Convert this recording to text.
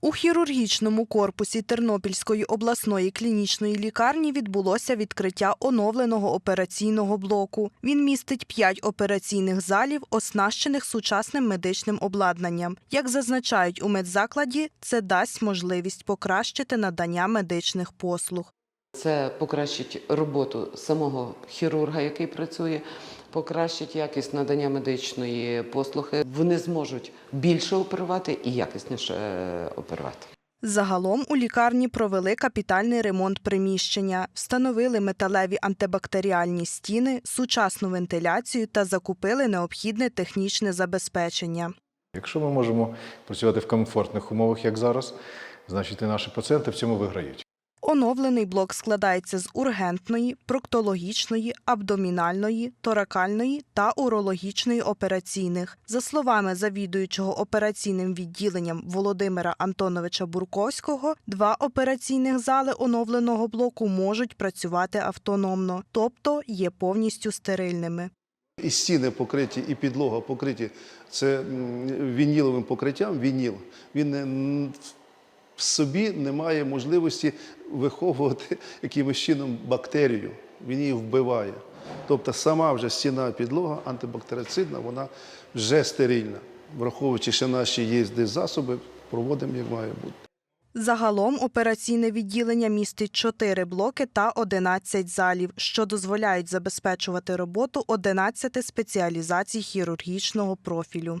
У хірургічному корпусі Тернопільської обласної клінічної лікарні відбулося відкриття оновленого операційного блоку. Він містить п'ять операційних залів, оснащених сучасним медичним обладнанням. Як зазначають у медзакладі, це дасть можливість покращити надання медичних послуг. Це покращить роботу самого хірурга, який працює, покращить якість надання медичної послуги. Вони зможуть більше оперувати і якісніше е, оперувати. Загалом у лікарні провели капітальний ремонт приміщення, встановили металеві антибактеріальні стіни, сучасну вентиляцію та закупили необхідне технічне забезпечення. Якщо ми можемо працювати в комфортних умовах, як зараз, значить і наші пацієнти в цьому виграють. Оновлений блок складається з ургентної, проктологічної, абдомінальної, торакальної та урологічної операційних. За словами завідуючого операційним відділенням Володимира Антоновича Бурковського, два операційних зали оновленого блоку можуть працювати автономно, тобто є повністю стерильними. І стіни покриті, і підлога покриті це вініловим покриттям. Вініл він в собі не має можливості виховувати якимось чином бактерію. Він її вбиває. Тобто сама вже стіна підлога антибактерицидна, вона вже стерильна. Враховуючи, що наші десь засоби, проводимо як має бути. Загалом операційне відділення містить 4 блоки та 11 залів, що дозволяють забезпечувати роботу 11 спеціалізацій хірургічного профілю.